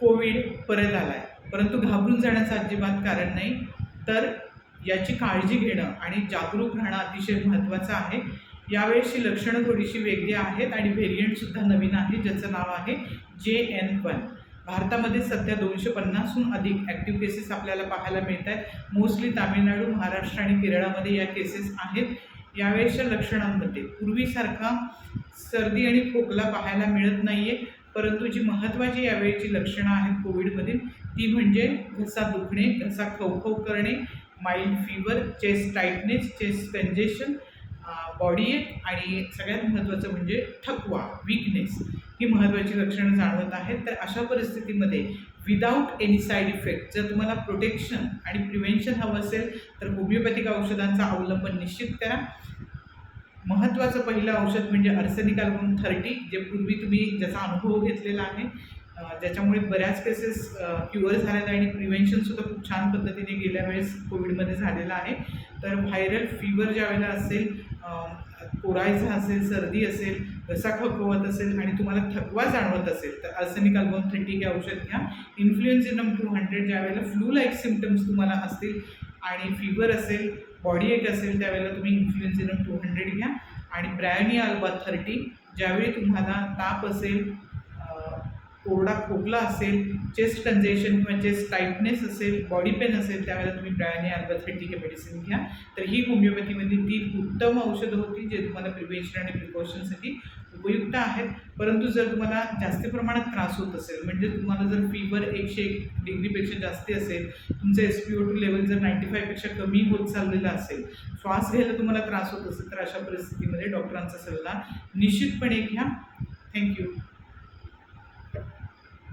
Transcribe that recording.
Covid परत आला आहे परंतु घाबरून जाण्याचं अजिबात कारण नाही. तर याची काळजी घेणं आणि जागरूक राहणं अतिशय महत्त्वाचं आहे. यावेळेसची लक्षणं थोडीशी वेगळी आहेत आणि व्हेरियंटसुद्धा नवीन आहे ज्याचं नाव आहे जे एन वन भारतामध्ये सध्या दोनशे पन्नासहून अधिक ॲक्टिव्ह केसेस आपल्याला पाहायला मिळत आहेत. मोस्टली तामिळनाडू महाराष्ट्र आणि केरळामध्ये या केसेस आहेत. यावेळेसच्या लक्षणांमध्ये पूर्वीसारखा सर्दी आणि खोकला पाहायला मिळत नाही आहे परंतु जी महत्त्वाची यावेळीची लक्षणं आहेत कोविडमधील ती म्हणजे घसा दुखणे घसा खवखव करणे mild fever chest tightness chest congestion body एक आणि सगळ्यात महत्त्वाचं म्हणजे थकवा वीकनेस ही महत्त्वाची लक्षणं जाणवत आहेत. तर अशा परिस्थितीमध्ये विदाऊट एनी साईड इफेक्ट जर तुम्हाला प्रोटेक्शन आणि प्रिव्हेन्शन हवं असेल तर होमिओपॅथिक औषधांचा अवलंब निश्चित करा. महत्त्वाचं पहिलं औषध म्हणजे अर्सेनिक अल्बम थर्टी जे पूर्वी तुम्ही ज्याचा अनुभव घेतलेला आहे. ज्याच्यामुळे बऱ्याच केसेस क्युअर झालेल्या आणि प्रिव्हेन्शनसुद्धा खूप छान पद्धतीने गेल्या वेळेस कोविडमध्ये झालेलं आहे. तर व्हायरल फीवर ज्या वेळेला असेल अं, असेल सर्दी असेल घसा खवखवत असेल आणि तुम्हाला थकवा जाणवत असेल तर अर्सेनिक अल्बम थर्टी हे औषध घ्या. इन्फ्लुएन्झिनम टू हंड्रेड ज्या वेळेला फ्लू लाईक सिमटम्स तुम्हाला असतील आणि फिवर असेल बॉडी एक असेल त्यावेळेला तुम्ही इन्फ्लुएन्झिनम टू हंड्रेड घ्या. आणि ब्रॅनी अल्बा थर्टी ज्यावेळी तुम्हाला ताप असेल कोरडा खोकला असेल चेस्ट कंजेशन किंवा चेस्ट टाईटनेस असेल बॉडी पेन असेल त्यावेळेला तुम्ही ब्रॅनी अल्बथेटिक हे मेडिसिन घ्या. तर ही होमिओपॅथीमध्ये ती उत्तम औषधं होती जे तुम्हाला प्रिव्हेन्शन आणि प्रिकॉशनसाठी उपयुक्त आहेत. परंतु जर तुम्हाला जास्त प्रमाणात त्रास होत असेल म्हणजे तुम्हाला जर फीवर एकशे एक डिग्रीपेक्षा जास्ती असेल तुमचं S P O two level जर नाईंटी फायपेक्षा कमी होत चाललेलं असेल श्वास घ्यायला तुम्हाला त्रास होत असेल तर अशा परिस्थितीमध्ये डॉक्टरांचा सल्ला निश्चितपणे घ्या. थँक्यू